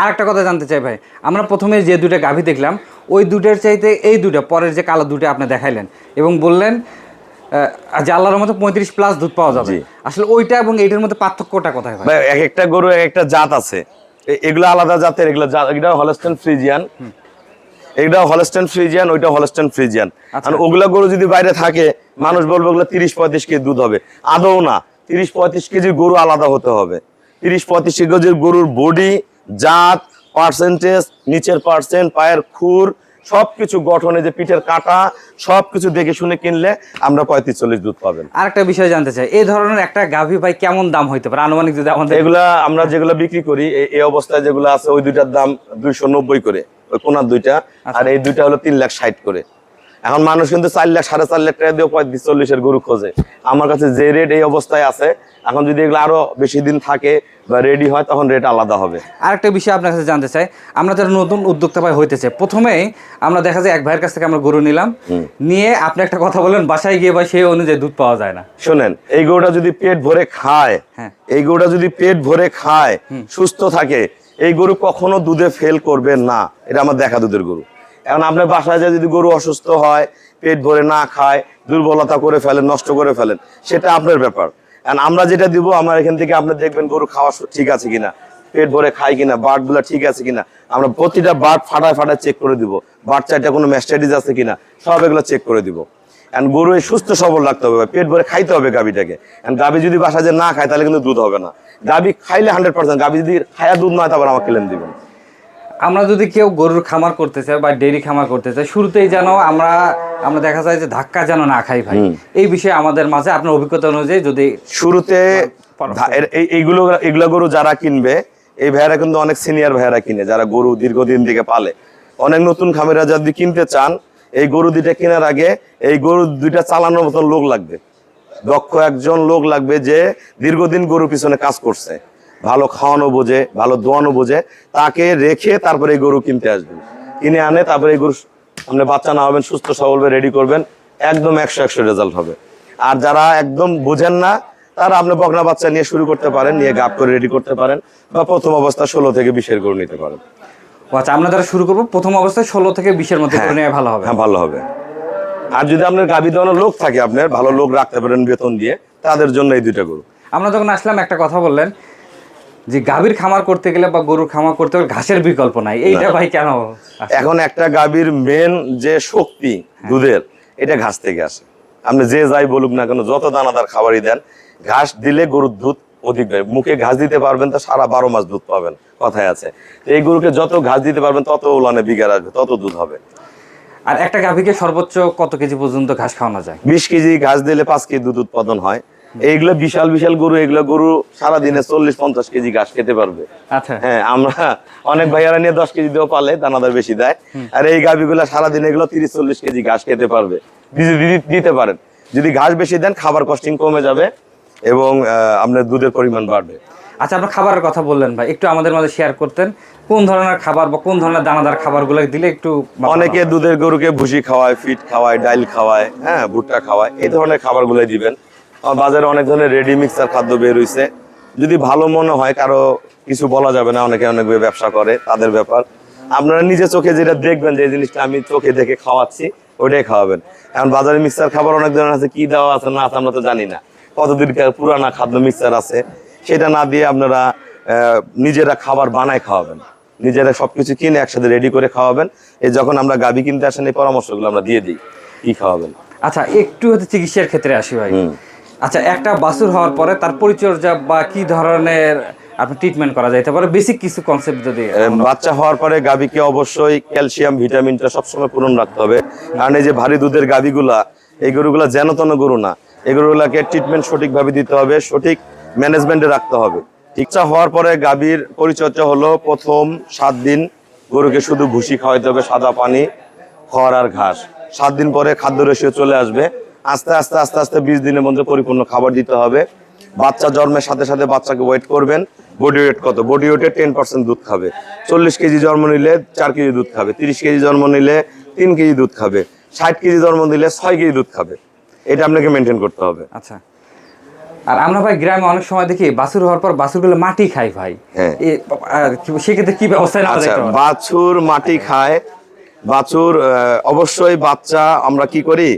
আর একটা কথা জানতে চাই ভাই আমরা প্রথমে যে দুটো গাভী দেখলাম ওই দুটোর চাইতে এই দুটো পরের যে কালো দুটো আপনি দেখাইলেন এবং বললেন যে আল্লাহর মতো পঁয়ত্রিশ প্লাস দুধ পাওয়া যাবে। আসলে ওইটা এবং এইটার মধ্যে পার্থক্যটা কোথায় ভাই? এক একটা গরু এক একটা জাত আছে। এগুলো আলাদা জাতের এগুলো এটা হলস্টেন ফ্রিজিয়ান। এটা হলস্টেন ফ্রিজিয়ান ওইটা হলস্টেন ফ্রিজিয়ান। আর ওগুলা গরু যদি বাইরে থাকে মানুষ বলবে ওগুলো তিরিশ পঁয়ত্রিশ কেজি দুধ হবে। আদৌ না। তিরিশ পঁয়ত্রিশ কেজি গরু আলাদা হতে হবে। তিরিশ পঁয়ত্রিশ কেজির গরুর বডি জাত পার্সেন্টেজ নিচের পার্সেন্ট পায়ের খুর সবকিছু গঠনে যে পিঠের কাটা সবকিছু দেখে শুনে কিনলে আমরা পঁয়ত্রিশ চল্লিশ দুধ পাবেন। আর একটা বিষয় জানতে চাই। এই ধরনের একটা গাভী ভাই কেমন দাম হইতে পারে? আনুমানিক যদি আমাদের এগুলা আমরা যেগুলো বিক্রি করি এই- অবস্থায় যেগুলো আছে ওই দুইটার দাম দুইশো নব্বই করে। কোনার দুইটা আর এই দুইটা হলো তিন লাখ ষাট করে। এখন মানুষ কিন্তু চার লাখ সাড়ে চার লাখ টাকা দিয়ে পঁয়ত্রিশ চল্লিশের গরু খোঁজে। আমার কাছে যে রেট এই অবস্থায় আছে এখন যদি এগুলো আরও বেশি দিন থাকে বা রেডি হয় তখন রেট আলাদা হবে। আরেকটা বিষয় আপনার কাছে জানতে চাই আমরা যারা নতুন উদ্যোক্তা ভাই হইতেছে প্রথমেই আমরা দেখা যায় এক ভাইয়ের কাছ থেকে আমরা গরু নিলাম। নিয়ে আপনি একটা কথা বলেন বাসায় গিয়ে বা সেই অনুযায়ী দুধ পাওয়া যায় না। শোনেন এই গরুটা যদি পেট ভরে খায় হ্যাঁ। এই গরুটা যদি পেট ভরে খায় সুস্থ থাকে এই গরু কখনো দুধে ফেল করবে না। এটা আমার দেখা দুধের গরু। এখন আপনার বাসায় যদি গরু অসুস্থ হয়, পেট ভরে না খায়, দুর্বলতা করে ফেলেন, নষ্ট করে ফেলেন, সেটা আপনার ব্যাপার। এখন আমরা যেটা দিব, আমার এখান থেকে আপনি দেখবেন গরু খাওয়া ঠিক আছে কিনা, পেট ভরে খায় কিনা বার্ডগুলা ঠিক আছে কিনা, আমরা প্রতিটা বার্ড ফাটায় ফাটায় চেক করে দিব, বার্ড চারটা কোনো ম্যাস্টাইটিস আছে কিনা, সব এগুলো চেক করে দিব। এখন গরু সুস্থ সবল রাখতে হবে, পেট ভরে খাইতে হবে গাবিটাকে এখন গাবি যদি বাসা যে না খায়, তাহলে কিন্তু দুধ হবে না। গাবি খাইলে হান্ড্রেড পার্সেন্ট গাবি যদি খায়া দুধ নয় তারপর আমাকে ক্লেম দিবেন। আমরা যদি কেউ গরুর খামার করতে চাই বা ডেইরি খামার করতে চাই শুরুতেই যেন আমরা আমরা দেখা যায় যে ধাক্কা যেন না খাই ভাই। এই বিষয়ে আমাদের মাঝে আপনার অভিজ্ঞতা অনুযায়ী যদি শুরুতে এইগুলো এগুলো গরু যারা কিনবে এই ভাইয়ারা কিন্তু অনেক সিনিয়র ভাইয়ারা কিনে যারা গরু দীর্ঘদিন থেকে পালে। অনেক নতুন খামেরা যদি কিনতে চান এই গরু দুইটা কেনার আগে এই গরু দুইটা চালানোর মতন লোক লাগবে। দক্ষ একজন লোক লাগবে যে দীর্ঘদিন গরু পিছনে কাজ করছে। ভালো খাওয়ানো বোঝে ভালো দোয়ানো বোঝে। তাকে রেখে তারপরে এই গরু কিনতে আসবেন কিনে আনে তারপরে এই গরু আপনি বাচ্চা না হবেন সুস্থ সবল রেডি করবেন। একদম একশো একশো রেজাল্ট হবে। আর যারা একদম বোঝেন না তারা আপনি বকনা বাচ্চা নিয়ে শুরু করতে পারেন নিয়ে গাপ করে রেডি করতে পারেন বা প্রথম অবস্থা ষোলো থেকে বিশের গরু নিতে পারেন। আচ্ছা আমরা যারা শুরু করব প্রথম অবস্থায় ষোলো থেকে বিশের মধ্যে করে নেওয়া ভালো হবে। হ্যাঁ ভালো হবে। আর যদি আপনার গাভী দেওয়ানোর লোক থাকে আপনার ভালো লোক রাখতে পারেন বেতন দিয়ে তাদের জন্য এই দুইটা গরু। আমরা যখন আসলাম একটা কথা বললেন যে গাভীর খামার করতে গেলে বা গরুর খামার করতে গেলে ঘাসের বিকল্প নাই। এইটা ভাই কেন এখন একটা গাভীর মেন যে শক্তি দুধের এটা ঘাস থেকে আসে। আপনি যে যাই বলুক না কেন যত দানাদার খাবারই দেন ঘাস দিলে গরুর দুধ অধিক হয়। মুখে ঘাস দিতে পারবেন তো সারা বারো মাস দুধ পাবেন কথায় আছে। এই গরুকে যত ঘাস দিতে পারবেন তত উলানে বিঘার আসবে তত দুধ হবে। আর একটা গাভীকে সর্বোচ্চ কত কেজি পর্যন্ত ঘাস খাওয়ানো যায়? বিশ কেজি ঘাস দিলে পাঁচ কেজি দুধ উৎপাদন হয়। এইগুলো বিশাল বিশাল গরু এগুলো গরু সারাদিনে চল্লিশ পঞ্চাশ কেজি ঘাস খেতে পারবে। আচ্ছা। হ্যাঁ আমরা অনেক ভাইয়ারা নিয়ে দশ কেজি দিয়েও পালে দানাদার বেশি দেয়। আর এই গাভিগুলো সারাদিন এগুলো তিরিশ চল্লিশ কেজি ঘাস খেতে পারবে। দিতে পারেন। যদি ঘাস বেশি দেন খাবার কস্টিং কমে যাবে এবং আপনার দুধের পরিমাণ বাড়বে। আচ্ছা আপনার খাবারের কথা বললেন ভাই একটু আমাদের মাঝে শেয়ার করতেন। কোন ধরনের খাবার বা কোন ধরনের দানাদার খাবারগুলো দিলে একটু অনেকে দুধের গরুকে ভুসি খাওয়ায় ফিট খাওয়ায় ডাইল খাওয়ায় হ্যাঁ ভুট্টা খাওয়ায় এই ধরনের খাবারগুলো দিবেন। বাজারে অনেক ধরনের রেডি মিক্সার খাদ্য বের হইছে। যদি ভালো মনে হয় কারও কিছু বলা যাবে না অনেকে অনেক ব্যবসা করে তাদের ব্যাপার। আপনারা নিজে চোখে যেটা দেখবেন যে এই জিনিসটা আমি চোখে দেখে খাওয়াচ্ছি ওইটাই খাওয়াবেন। এখন বাজারে মিক্সার খাবার অনেক ধরনের আছে কি দেওয়া আছে না আছে আমরা তো জানি না। কতদিন পুরানা খাদ্য মিক্সার আছে সেটা না দিয়ে আপনারা আহ, নিজেরা খাবার বানায় খাওয়াবেন। নিজেরা সবকিছু কিনে একসাথে রেডি করে খাওয়াবেন। এই যখন আমরা গাবি কিনতে আসেন এই পরামর্শগুলো আমরা দিয়ে দিই কি খাওয়াবেন। আচ্ছা একটু হচ্ছে চিকিৎসার ক্ষেত্রে আসি ভাই। আচ্ছা একটা বাছুর হওয়ার পরে তার পরিচর্যা বা কি ধরনের আপনি ট্রিটমেন্ট করা যাইতে পারে বেসিক কিছু কনসেপ্ট যদি বাচ্চা হওয়ার পরে গাবিকে অবশ্যই ক্যালসিয়াম ভিটামিনটা সবসময় পূরণ রাখতে হবে। কারণ এই যে ভারী দুধের গাবিগুলা এই গরুগুলা যেন তেন গরু না এই গরুগুলাকে ট্রিটমেন্ট সঠিকভাবে দিতে হবে সঠিক ম্যানেজমেন্টে রাখতে হবে। ঠিকঠাক হওয়ার পরে গাভীর পরিচর্যা হলো প্রথম সাত দিন গরুকে শুধু ভুসি খাওয়াইতে হবে, সাদা পানি, খড় আর ঘাস। সাত দিন পরে খাদ্য রেশিও চলে আসবে। আস্তে আস্তে আস্তে আস্তে বিশ দিনের মধ্যে পরিপূর্ণ খাবার দিতে হবে। বাচ্চা জন্মের সাথে সাথে বাচ্চাকে ওয়েট করবেন। বডি ওয়েট কত? বডি ওয়েটে টেন পার্সেন্ট দুধ খাবে। চল্লিশ কেজি জন্ম নিলে চার কেজি দুধ খাবে। তিরিশ কেজি জন্ম নিলে তিন কেজি দুধ খাবে। ষাট কেজি জন্ম নিলে ছয় কেজি দুধ খাবে। এটা আপনাকে মেনটেন করতে হবে। আচ্ছা। আর আমরা ভাই গ্রামে অনেক সময় দেখি বাছুর হওয়ার পর বাছুরগুলো মাটি খায় ভাই। হ্যাঁ। সেক্ষেত্রে কি ব্যবস্থা আচ্ছা? বাছুর মাটি খায়। বাছুর অবশ্যই বাচ্চা আমরা কি করি?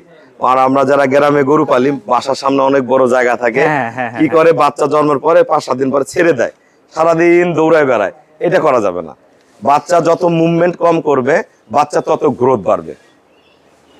আর আমরা যারা গ্রামে গরু পালি বাসার সামনে অনেক বড় জায়গা থাকে হ্যাঁ, হ্যাঁ, কি করে? বাচ্চা জন্মের পরে পাঁচ সাত দিন পরে ছেড়ে দেয়। সারাদিন দৌড়ায় বেড়ায়। এটা করা যাবে না। বাচ্চা যত মুভমেন্ট কম করবে বাচ্চা তত গ্রোথ বাড়বে।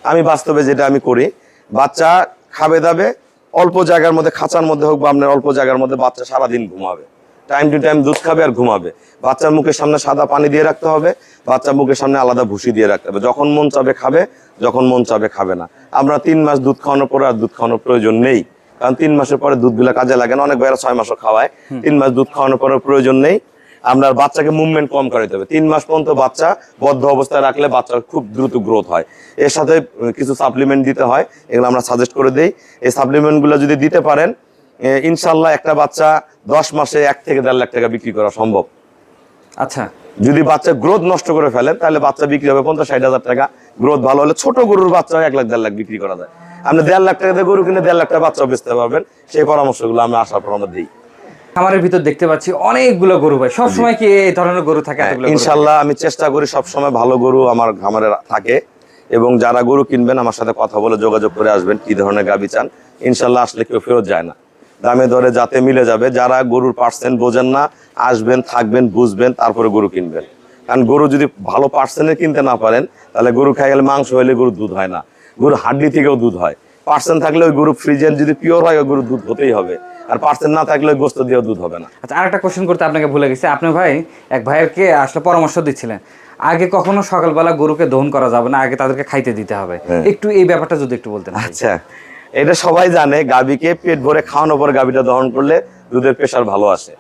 আমি বাস্তবে যেটা আমি করি বাচ্চা খাবে দাবে অল্প জায়গার মধ্যে খাঁচার মধ্যে হোক বা আপনার অল্প জায়গার মধ্যে বাচ্চা সারাদিন ঘুমাবে। টাইম টু টাইম দুধ খাবে আর ঘুমাবে। বাচ্চার মুখের সামনে সাদা পানি দিয়ে রাখতে হবে বাচ্চার মুখের সামনে আলাদা ভুসি দিয়ে রাখতে হবে। যখন মন চাবে খাবে যখন মন চাবে খাবে না। আমরা তিন মাস দুধ খাওয়ানোর পরে আর দুধ খাওয়ানোর প্রয়োজন নেই। কারণ তিন মাসের পরে দুধগুলো কাজে লাগে না অনেক ভাইরা ছয় মাসও খাওয়ায়। তিন মাস দুধ খাওয়ানোর পরে প্রয়োজন নেই। আপনার বাচ্চাকে মুভমেন্ট কম করাইতে হবে। তিন মাস পর্যন্ত বাচ্চা বদ্ধ অবস্থায় রাখলে বাচ্চার খুব দ্রুত গ্রোথ হয়। এর সাথে কিছু সাপ্লিমেন্ট দিতে হয় এগুলো আমরা সাজেস্ট করে দিই। এই সাপ্লিমেন্টগুলো যদি দিতে পারেন ইনশাল্লাহ একটা বাচ্চা দশ মাসে এক থেকে দেড় লাখ টাকা বিক্রি করা সম্ভব। আচ্ছা। যদি বাচ্চা গ্রোথ নষ্ট করে ফেলেন তাহলে বাচ্চা বিক্রি হবে পঞ্চাশ ষাট হাজার টাকা। গ্রোথ ভালো হলে ছোট গরুর বাচ্চা এক লাখ দেড় লাখ বিক্রি করা যায়। আপনি দেড় লাখ টাকা দিয়ে গরু কিনে দেড় লাখ টাকা বাচ্চা বেচতে পারবেন। সেই পরামর্শগুলো আমরা আসার পর আমরা দিই। খামারের ভিতর দেখতে পাচ্ছি অনেকগুলো গরু ভাই। সব সময় কি এই ধরনের গরু থাকে ইনশাল্লাহ আমি চেষ্টা করি সবসময় ভালো গরু আমার খামারে থাকে এবং যারা গরু কিনবেন আমার সাথে কথা বলে যোগাযোগ করে আসবেন কি ধরনের গাবি চান। ইনশাল্লাহ আসলে কেউ ফেরত যায় না। দামে দরে যাতে মিলে যাবে যারা গরুর পার্সেন্ট বোঝেন না আসবেন থাকবেন বুঝবেন তারপরে গরু কিনবেন। কারণ গরু যদি ভালো পার্সেন্টে কিনতে না পারেন তাহলে গরু খাই গেলে মাংস হলে গরুর দুধ হয় না। গরু হাড্ডি থেকেও দুধ হয়। পার্সেন্ট থাকলে ওই গরু ফ্রিজেন যদি পিওর হয় ওই গরুর দুধ হতেই হবে। আর পার্সেন্ট না থাকলে গোস্ত দিয়েও দুধ হবে না। আচ্ছা আরেকটা কোশ্চেন করতে আপনাকে ভুলে গেছি। আপনি ভাই এক ভাইয়েরকে আসলে পরামর্শ দিচ্ছিলেন। আগে কখনো সকালবেলা গরুকে দহন করা যাবে না আগে তাদেরকে খাইতে দিতে হবে। হ্যাঁ। একটু এই ব্যাপারটা যদি একটু বলতেন আচ্ছা এটা সবাই জানে গাবিকে পেট ভরে খাওয়ানোর পর গাবিটা দহন করলে দুধের প্রেশার ভালো আসে।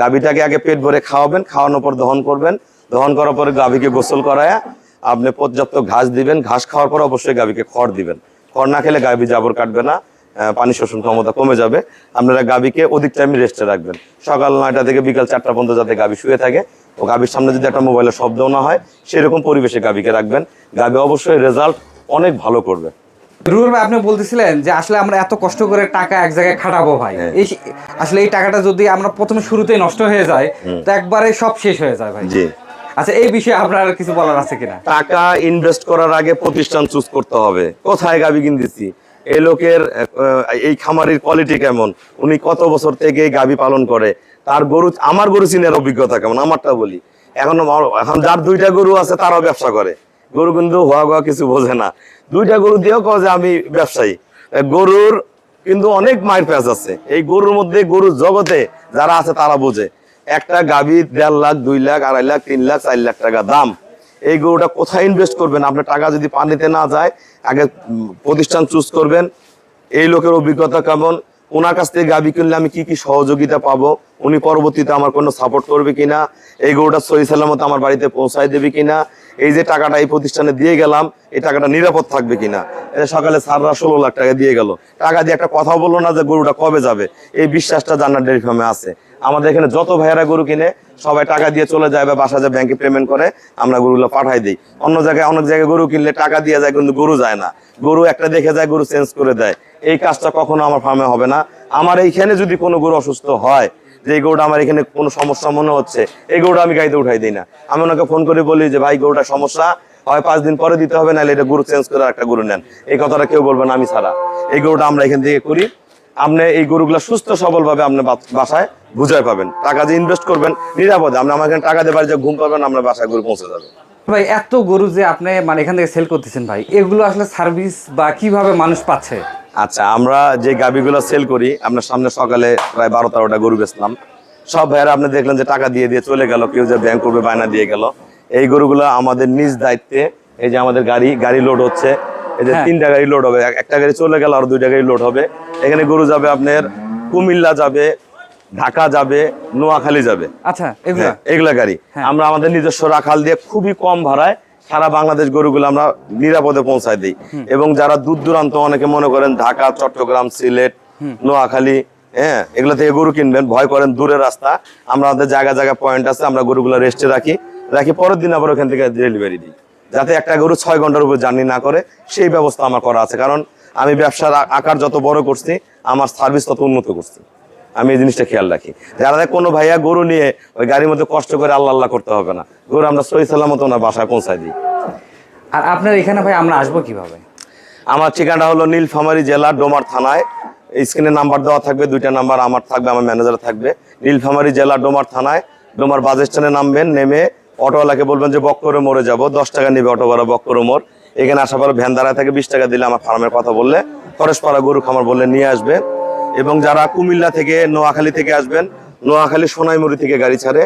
গাবিটাকে আগে পেট ভরে খাওয়াবেন খাওয়ানোর পর দহন করবেন। দহন করার পরে গাবিকে গোসল করায় আপনি পর্যাপ্ত ঘাস দিবেন। ঘাস খাওয়ার পর অবশ্যই গাবিকে খড় দিবেন। খড় না খেলে গাবি জাবর কাটবে না। পানি শোষণ ক্ষমতা কমে যাবে। আপনারা গাবিকে অধিক টাইম রেস্টে রাখবেন। সকাল নয়টা থেকে বিকাল চারটা পর্যন্ত যাতে গাবি শুয়ে থাকে। ও গাবির সামনে যদি একটা মোবাইলের শব্দও না হয় সেরকম পরিবেশে গাবিকে রাখবেন। গাবি অবশ্যই রেজাল্ট অনেক ভালো করবে। রুহুল ভাই আপনি বলতেছিলেন যে আসলে আমরা এত কষ্ট করে টাকা এক জায়গায় খাটাবো ভাই। হ্যাঁ। এই আসলে এই টাকাটা যদি আমরা প্রথমে শুরুতেই নষ্ট হয়ে যায় তো একবারে সব শেষ হয়ে যায় ভাই। জি। আচ্ছা এই বিষয়ে আপনার কিছু বলার আছে কিনা? টাকা ইনভেস্ট করার আগে প্রতিষ্ঠান চুজ করতে হবে। কোথায় গাবি কিনতেছি? এই লোকের এই খামারির কোয়ালিটি কেমন? উনি কত বছর থেকে গাবি পালন করে? তার গরু, আমার গরু চিনার অভিজ্ঞতা কেমন? আমারটা বলি। এখন এখন যার দুইটা গরু আছে, তারাও ব্যবসা করে। গরু কিন্তু হওয়া গোয়া কিছু বোঝে না। দুইটা গরু দিয়েও কয় যে আমি ব্যবসায়ী। গরুর কিন্তু অনেক মায়ের প্যাচ আছে। এই গরুর মধ্যে, গরুর জগতে যারা আছে, তারা বোঝে। একটা গাভী দেড় লাখ, দুই লাখ, আড়াই লাখ, তিন লাখ, চার লাখ টাকা দাম। এই গরুটা কোথায় ইনভেস্ট করবেন? আপনার টাকা যদি পানিতে না যায়, আগে প্রতিষ্ঠান চুজ করবেন। এই লোকের অভিজ্ঞতা কেমন? ওনার কাছ থেকে গাবি কিনলে আমি কি কি সহযোগিতা পাবো? উনি পরবর্তীতে আমার কোনো সাপোর্ট করবে কিনা? এই গরুটা সহি সালামত আমার বাড়িতে পৌঁছায় দেবে কিনা? এই যে টাকাটা এই প্রতিষ্ঠানে দিয়ে গেলাম, এই টাকাটা নিরাপদ থাকবে কিনা? সকালে সাররা ষোলো লাখ টাকা দিয়ে গেল। টাকা দিয়ে একটা কথা বলল না যে গরুটা কবে যাবে। এই বিশ্বাসটা জান্নার ডেয়ারি ফার্মে আছে। আমাদের এখানে যত ভাইয়েরা গরু কিনে সবাই টাকা দিয়ে চলে যায় বা বাসা যায় ব্যাংকে পেমেন্ট করে, আমরা গরুগুলো পাঠাই দিই। অন্য জায়গায় অনেক জায়গায় গরু কিনলে টাকা দিয়ে যায়, কিন্তু গরু যায় না। গরু একটা দেখে যায়, গরু চেঞ্জ করে দেয়। এই কাজটা কখনো আমার ফার্মে হবে না। আমার এইখানে যদি কোনো গরু অসুস্থ হয়, যে এই গরুটা আমার এখানে কোনো সমস্যা মনে হচ্ছে, এই গরুটা আমি গাড়িতে উঠাই দিই না। আমি ওনাকে ফোন করে বলি যে, ভাই, গরুটা সমস্যা। হয় পাঁচ দিন পরে দিতে হবে, নাহলে এটা গরু চেঞ্জ করে একটা গরু নেন। এই কথাটা কেউ বলবে না, আমি ছাড়া। এই গরুটা আমরা এখান থেকে করি। আপনি এই গরুগুলা সুস্থ সবল ভাবে আপনি বাসায় বুঝাই পাবেন। টাকা যে ইনভেস্ট করবেন নিরাপদে। আপনি আমার এখানে টাকা দেবার যে ঘুম পাবেন আপনার বাসায় গরু পৌঁছে যাবে। ভাই এত গরু যে আপনি মানে এখান থেকে সেল করতেছেন ভাই এগুলো আসলে সার্ভিস বা কীভাবে মানুষ পাচ্ছে? আচ্ছা আমরা যে গাবিগুলো সেল করি আপনার সামনে সকালে প্রায় বারো তেরোটা গরু বেচলাম। সব ভাইয়েরা আপনি দেখলেন যে টাকা দিয়ে দিয়ে চলে গেল কেউ যে ব্যাংক করবে বায়না দিয়ে গেল। এই গরুগুলো আমাদের নিজ দায়িত্বে এই যে আমাদের গাড়ি গাড়ি লোড হচ্ছে। এই যে হ্যাঁ। তিনটা গাড়ি লোড হবে। একটা গাড়ি চলে গেল আর দুইটা গাড়ি লোড হবে। এখানে গরু যাবে আপনার কুমিল্লা যাবে ঢাকা যাবে নোয়াখালী যাবে। আচ্ছা হ্যাঁ, এগুলা গাড়ি। হ্যাঁ। আমরা আমাদের নিজস্ব রাখাল দিয়ে খুবই কম ভাড়ায় সারা বাংলাদেশ গরুগুলো আমরা নিরাপদে পৌঁছায় দিই। এবং যারা দূর দূরান্ত অনেকে মনে করেন ঢাকা চট্টগ্রাম সিলেট নোয়াখালী হ্যাঁ এগুলো থেকে গরু কিনবেন ভয় করেন দূরের রাস্তা। আমরা আমাদের জায়গা জায়গা পয়েন্ট আছে আমরা গরুগুলো রেস্টে রাখি। রাখি পরের দিন আবার ওখান থেকে ডেলিভারি দিই। যাতে একটা গরু ছয় ঘণ্টার উপর জার্নি না করে সেই ব্যবস্থা আমার করা আছে। কারণ আমি ব্যবসার আকার যত বড় করছি আমার সার্ভিস তত উন্নত করছি। আমি এই জিনিসটা খেয়াল রাখি। যারা কোনো ভাইয়া গরু নিয়ে ওই গাড়ির মধ্যে কষ্ট করে আল্লাহ আল্লাহ করতে হবে না। গরু আমরা সহি সালামত ওনার বাসায় পৌঁছায় দিই। আর আপনার এখানে ভাই আমরা আসব কীভাবে? আমার ঠিকানা হলো নীলফামারী জেলা ডোমার থানায়। স্ক্রিনে নাম্বার দেওয়া থাকবে দুইটা নাম্বার আমার থাকবে আমার ম্যানেজার থাকবে। নীলফামারী জেলা ডোমার থানায়। ডোমার বাস স্ট্যান্ডে নামবেন নেমে অটোওয়ালাকে বলবেন যে, বক্করে মোড়ে যাব, দশ টাকা নেবে অটো ভাড়া বক্করে মোড় এখানে আসার পরে ভ্যান দাঁড়ায় থাকে, বিশ টাকা দিলে আমার ফার্মের কথা বললে। খরচপাড়া গরু খামার বললে নিয়ে আসবে এবং যারা কুমিল্লা থেকে, নোয়াখালী থেকে আসবেন, নোয়াখালী সোনাইমুড়ি থেকে গাড়ি ছাড়ে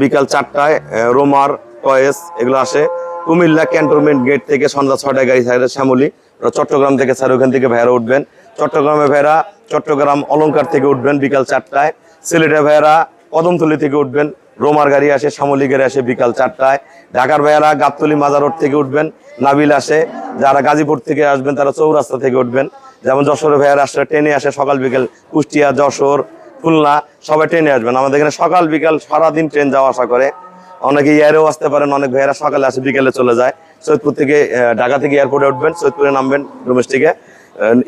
বিকাল চারটায় রোমার, টয়েস এগুলো আসে। কুমিল্লা ক্যান্টনমেন্ট গেট থেকে সন্ধ্যা ছটায় গাড়ি ছাড়ে শ্যামলি। চট্টগ্রাম থেকে ছাড়ে, ওখান থেকে ভাইরা উঠবেন। চট্টগ্রামে ভাইরা চট্টগ্রাম অলঙ্কার থেকে উঠবেন বিকাল চারটায়। সিলেটের ভাইরা কদমতলি থেকে উঠবেন। রোমার গাড়ি আসে গাড়ি আসে বিকাল চারটায়। ঢাকার ভাইয়ারা গাবতলি মাজার রোড থেকে উঠবেন, নাবিল আসে। যারা গাজীপুর থেকে আসবেন, তারা চৌরাস্তা থেকে উঠবেন। যেমন যশোরের ভাইয়ারা আসলে ট্রেনে আসে, সকাল বিকেল কুষ্টিয়া, যশোর, খুলনা, সবাই ট্রেনে আসবেন। আমাদের এখানে সকাল বিকাল সারাদিন ট্রেন যাওয়া আসা করে। অনেকে এয়ারেও আসতে পারেন, অনেক ভাইয়েরা সকালে আসে, বিকেলে চলে যায়। সৈয়দপুর থেকে ঢাকা থেকে এয়ারপোর্টে উঠবেন, সৈয়দপুরে নামবেন ডোমেস্টিকে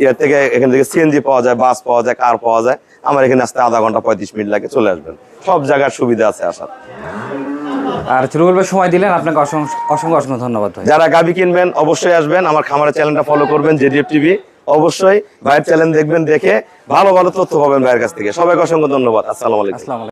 ইয়ার থেকে এখান থেকে সিএনজি পাওয়া যায় বাস পাওয়া যায় কার পাওয়া যায়। আমার এখানে আসতে আধা ঘণ্টা পঁয়ত্রিশ মিনিট লাগে চলে আসবেন। সব জায়গার সুবিধা আছে আসার। আর ভাই সময় দিলেন আপনাকে অসংখ্য অসংখ্য ধন্যবাদ যারা গাবি কিনবেন অবশ্যই আসবেন। আমার খামারের চ্যানেলটা ফলো করবেন জেডিএফ টিভি। অবশ্যই ভাইয়ের চ্যানেল দেখবেন দেখে ভালো ভালো তথ্য পাবেন ভাইয়ের কাছ থেকে। সবাইকে অসংখ্য ধন্যবাদ। আসসালামাইকুম আসসালামু আলাইকুম।